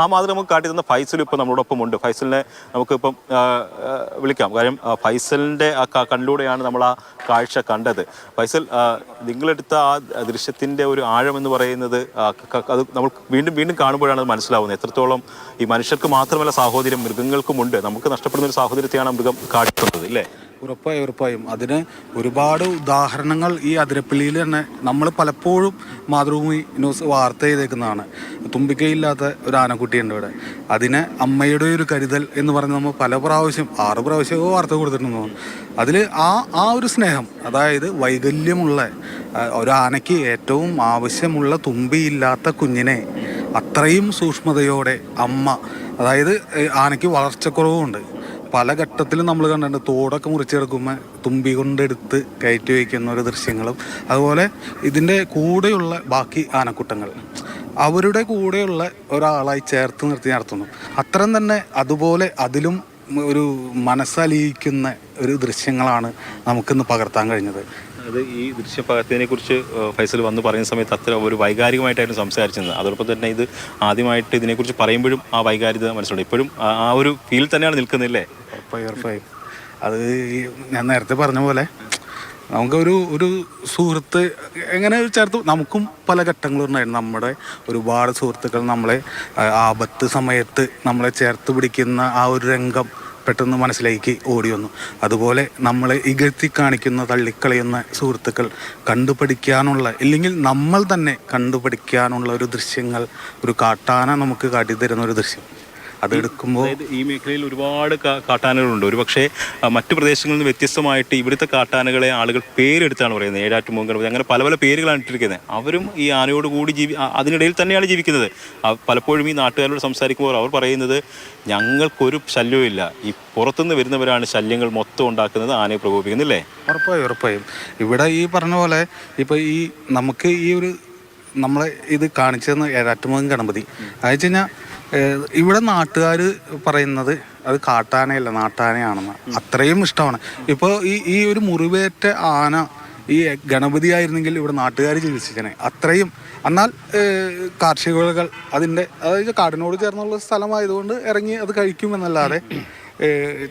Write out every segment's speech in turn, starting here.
ആ മാതൃക നമുക്ക് കാട്ടി തന്ന ഫൈസൽ ഇപ്പോൾ നമ്മളോടൊപ്പം ഉണ്ട്. ഫൈസലിനെ നമുക്കിപ്പം വിളിക്കാം. കാര്യം ഫൈസലിന്റെ ആ കണ്ണിലൂടെയാണ് നമ്മൾ ആ കാഴ്ച കണ്ടത്. ഫൈസൽ നിങ്ങളെടുത്ത ആ ദൃശ്യത്തിന്റെ ഒരു ആഴം എന്ന് പറയുന്നത് അത് നമ്മൾ വീണ്ടും വീണ്ടും കാണുമ്പോഴാണ് അത് മനസ്സിലാവുന്നത്. എത്രത്തോളം ഈ മനുഷ്യർക്ക് മാത്രമല്ല സാഹോദര്യം മൃഗങ്ങൾക്കുമുണ്ട് നമുക്ക് നഷ്ടപ്പെടുന്ന ഒരു സാഹോദര്യത്തെയാണ് മൃഗം കാട്ടുന്നത് അല്ലേ? ഉറപ്പായും ഉറപ്പായും. അതിന് ഒരുപാട് ഉദാഹരണങ്ങൾ ഈ അതിരപ്പള്ളിയിൽ തന്നെ നമ്മൾ പലപ്പോഴും മാതൃഭൂമി ന്യൂസ് വാർത്ത ചെയ്തേക്കുന്നതാണ്. തുമ്പിക്കൈയില്ലാത്ത ഒരു ആനക്കുട്ടിയുണ്ട് ഇവിടെ. അതിനെ അമ്മയുടെ ഒരു കരുതൽ എന്ന് പറഞ്ഞ് നമ്മൾ പല പ്രാവശ്യം ആറ് പ്രാവശ്യമോ വാർത്ത കൊടുത്തിട്ടുണ്ടെന്ന് തോന്നുന്നു. അതിൽ ആ ആ ഒരു സ്നേഹം അതായത് വൈകല്യമുള്ള ഒരു ആനയ്ക്ക് ഏറ്റവും ആവശ്യമുള്ള തുമ്പിയില്ലാത്ത കുഞ്ഞിനെ അത്രയും സൂക്ഷ്മതയോടെ അമ്മ അതായത് ആനയ്ക്ക് വളർച്ചക്കുറവുമുണ്ട് പല ഘട്ടത്തിലും നമ്മൾ കണ്ടിട്ടുണ്ട്. തോടൊക്കെ മുറിച്ചെടുക്കുമ്പോൾ തുമ്പി കൊണ്ടെടുത്ത് കയറ്റി വയ്ക്കുന്ന ഒരു ദൃശ്യങ്ങളും. അതുപോലെ ഇതിന്റെ കൂടെയുള്ള ബാക്കി ആനക്കൂട്ടങ്ങൾ. അവരുടെ കൂടെയുള്ള ഒരാളായി ചേർത്ത് നിർത്തി നടത്തുന്നു. അത്തരം തന്നെ അതുപോലെ അതിലും ഒരു മനസ്സലിയിക്കുന്ന ഒരു ദൃശ്യങ്ങളാണ് നമുക്കിന്ന് പകർത്താൻ കഴിഞ്ഞത്. അത് ഈ ദൃശ്യഭാഗത്തിനെ കുറിച്ച് ഫൈസൽ വന്ന് പറയുന്ന സമയത്ത് അത്ര ഒരു വൈകാരികമായിട്ടായിരുന്നു സംസാരിച്ചത്. അതോടൊപ്പം തന്നെ ഇത് ആദ്യമായിട്ട് ഇതിനെക്കുറിച്ച് പറയുമ്പോഴും ആ വൈകാരികത മനസ്സിലുണ്ട്. ഇപ്പോഴും ആ- ഒരു ഫീൽ തന്നെയാണ് നിൽക്കുന്നില്ലേ ഉറപ്പായും അത് ഞാൻ നേരത്തെ പറഞ്ഞ പോലെ നമുക്കൊരു ഒരു സുഹൃത്ത് എങ്ങനെ ചേർത്ത് നമുക്കും പല ഘട്ടങ്ങളുണ്ടായിരുന്നു നമ്മുടെ ഒരുപാട് സുഹൃത്തുക്കൾ നമ്മളെ ആപത്ത് സമയത്ത് നമ്മളെ ചേർത്ത് പിടിക്കുന്ന ആ ഒരു രംഗം പെട്ടെന്ന് മനസ്സിലേക്ക് ഓടി വന്നു. അതുപോലെ നമ്മളെ ഇകഴ്ത്തി കാണിക്കുന്ന തള്ളിക്കളയുന്ന സുഹൃത്തുക്കൾ കണ്ടുപഠിക്കാനുള്ള ഇല്ലെങ്കിൽ നമ്മൾ തന്നെ കണ്ടുപഠിക്കാനുള്ള ഒരു ദൃശ്യങ്ങൾ ഒരു കാട്ടാന നമുക്ക് കാട്ടിത്തരുന്ന ഒരു ദൃശ്യം. അതെടുക്കുമ്പോൾ എടുക്കുമ്പോൾ ഈ മേഖലയിൽ ഒരുപാട് കാട്ടാനകളുണ്ട്. ഒരുപക്ഷെ മറ്റു പ്രദേശങ്ങളിൽ നിന്ന് വ്യത്യസ്തമായിട്ട് ഇവിടുത്തെ കാട്ടാനകളെ ആളുകൾ പേരെടുത്താണ് പറയുന്നത്. ഏഴാറ്റുമൂങ്ക് ഗണപതി. അങ്ങനെ പല പല പേരുകളാണ് ഇട്ടിരിക്കുന്നത്. അവരും ഈ ആനയോട് കൂടി ജീവി അതിനിടയിൽ തന്നെയാണ് ജീവിക്കുന്നത്. പലപ്പോഴും ഈ നാട്ടുകാരോട് സംസാരിക്കുമ്പോൾ അവർ പറയുന്നത് ഞങ്ങൾക്കൊരു ശല്യവും ഇല്ല ഈ പുറത്തുനിന്ന് വരുന്നവരാണ് ശല്യങ്ങൾ മൊത്തം ഉണ്ടാക്കുന്നത്. ആനയെ പ്രകോപിക്കുന്നില്ലേ? ഉറപ്പായും ഉറപ്പായും. ഇവിടെ ഈ പറഞ്ഞ പോലെ ഇപ്പൊ ഈ നമുക്ക് ഈ ഒരു നമ്മളെ ഇത് കാണിച്ചു തന്ന ഏഴാറ്റുമുഖം ഗണപതി. അത് വെച്ച് കഴിഞ്ഞാൽ ഇവിടെ നാട്ടുകാർ പറയുന്നത് അത് കാട്ടാനയല്ല നാട്ടാനയാണെന്ന്. അത്രയും ഇഷ്ടമാണ്. ഇപ്പോൾ ഈ ഈ ഒരു മുറിവേറ്റ ആന ഈ ഗണപതി ആയിരുന്നെങ്കിൽ ഇവിടെ നാട്ടുകാർ ചികിത്സിച്ചനെ. അത്രയും. എന്നാൽ കാർഷിക വിളകൾ അതിന്റെ അതായത് കാടിനോട് ചേർന്നുള്ള സ്ഥലമായതുകൊണ്ട് ഇറങ്ങി അത് കഴിക്കുമെന്നല്ലാതെ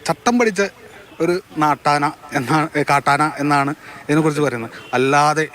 ചട്ടം പഠിച്ച ഒരു നാട്ടാന എന്നാണ് കാട്ടാന എന്നാണ് ഇതിനെക്കുറിച്ച് പറയുന്നത്. അല്ലാതെ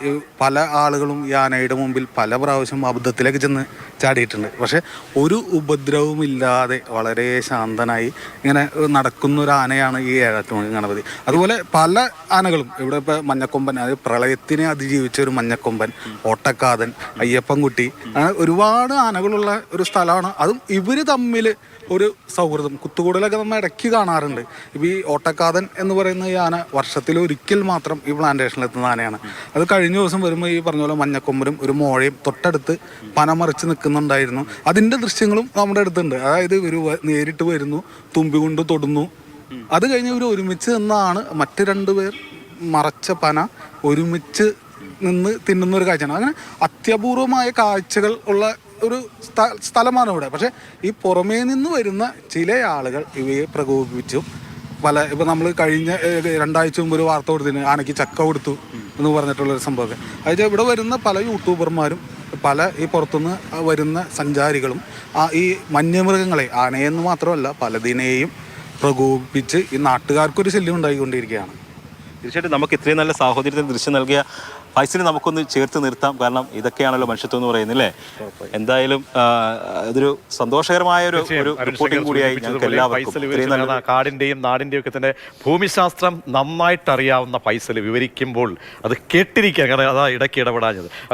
പല ആളുകളും ഈ ആനയുടെ മുമ്പിൽ പല പ്രാവശ്യം അബദ്ധത്തിലേക്ക് ചെന്ന് ചാടിയിട്ടുണ്ട്. പക്ഷെ ഒരു ഉപദ്രവവും ഇല്ലാതെ വളരെ ശാന്തനായി ഇങ്ങനെ നടക്കുന്ന ഒരു ആനയാണ് ഈ ഏഴാറ്റുമണി ഗണപതി. അതുപോലെ പല ആനകളും ഇവിടെ ഇപ്പോൾ മഞ്ഞക്കൊമ്പൻ അതായത് പ്രളയത്തിനെ അതിജീവിച്ച ഒരു മഞ്ഞക്കൊമ്പൻ ഓട്ടക്കാതൻ അയ്യപ്പൻകുട്ടി അങ്ങനെ ഒരുപാട് ആനകളുള്ള ഒരു സ്ഥലമാണ്. അതും ഇവർ തമ്മിൽ ഒരു സൗഹൃദം. കുത്തുകൂടലൊക്കെ നമ്മൾ ഇടയ്ക്ക് കാണാറുണ്ട്. ഇപ്പം ഈ ഓട്ടക്കാതൻ എന്ന് പറയുന്ന ഈ ആന വർഷത്തിൽ ഒരിക്കൽ മാത്രം ഈ പ്ലാന്റേഷനിൽ എത്തുന്ന ആനയാണ്. അത് കഴിഞ്ഞ ദിവസം വരുമ്പോൾ ഈ പറഞ്ഞ പോലെ മഞ്ഞക്കൊമ്പരും ഒരു മോഴയും തൊട്ടടുത്ത് പനമറിച്ച് നിൽക്കുന്നുണ്ടായിരുന്നു. അതിന്റെ ദൃശ്യങ്ങളും നമ്മുടെ അടുത്തുണ്ട്. അതായത് ഇവർ നേരിട്ട് വരുന്നു തുമ്പി കൊണ്ട് തൊടുന്നു. അത് കഴിഞ്ഞ് ഇവർ ഒരുമിച്ച് നിന്നാണ് മറ്റ് രണ്ട് പേർ മറച്ച പന ഒരുമിച്ച് നിന്ന് തിന്നുന്ന ഒരു കാഴ്ചയാണ്. അങ്ങനെ അത്യപൂർവമായ കാഴ്ചകൾ ഉള്ള ഒരു സ്ഥലമാണ് ഇവിടെ. പക്ഷേ ഈ പുറമേ നിന്ന് വരുന്ന ചില ആളുകൾ ഇവയെ പ്രകോപിപ്പിച്ചു. പല ഇപ്പം നമ്മൾ കഴിഞ്ഞ രണ്ടാഴ്ച മുമ്പ് ഒരു വാർത്ത കൊടുത്തിന് ആനയ്ക്ക് ചക്ക കൊടുത്തു എന്ന് പറഞ്ഞിട്ടുള്ളൊരു സംഭവം അതായത് ഇവിടെ വരുന്ന പല യൂട്യൂബർമാരും പല ഈ പുറത്തുനിന്ന് വരുന്ന സഞ്ചാരികളും ആ ഈ വന്യമൃഗങ്ങളെ ആനയെന്ന് മാത്രമല്ല പലതിനെയും പ്രകോപിപ്പിച്ച് ഈ നാട്ടുകാർക്കൊരു ശല്യം ഉണ്ടായിക്കൊണ്ടിരിക്കുകയാണ്. തീർച്ചയായിട്ടും നമുക്ക് ഇത്രയും നല്ല സാഹോദര്യത്തിന് ദൃശ്യം നൽകിയ ഫൈസലിനെ നമുക്കൊന്ന് ചേർത്ത് നിർത്താം. കാരണം ഇതൊക്കെയാണല്ലോ മനുഷ്യത്വം എന്ന് പറയുന്നത് അല്ലേ? എന്തായാലും ഇതൊരു സന്തോഷകരമായ ഒരു ഒരു റിപ്പോർട്ടിംഗ് കൂടിയായി ഞങ്ങൾക്ക് എല്ലാവർക്കും. കാടിന്റെയും നാടിന്റെയും ഒക്കെ തന്നെ ഭൂമിശാസ്ത്രം നന്നായിട്ട് അറിയാവുന്ന ഫൈസൽ വിവരിക്കുമ്പോൾ അത് കേട്ടിരിക്കുക. കാരണം അതാ ഇടയ്ക്ക് ഇടപെടാഞ്ഞത്.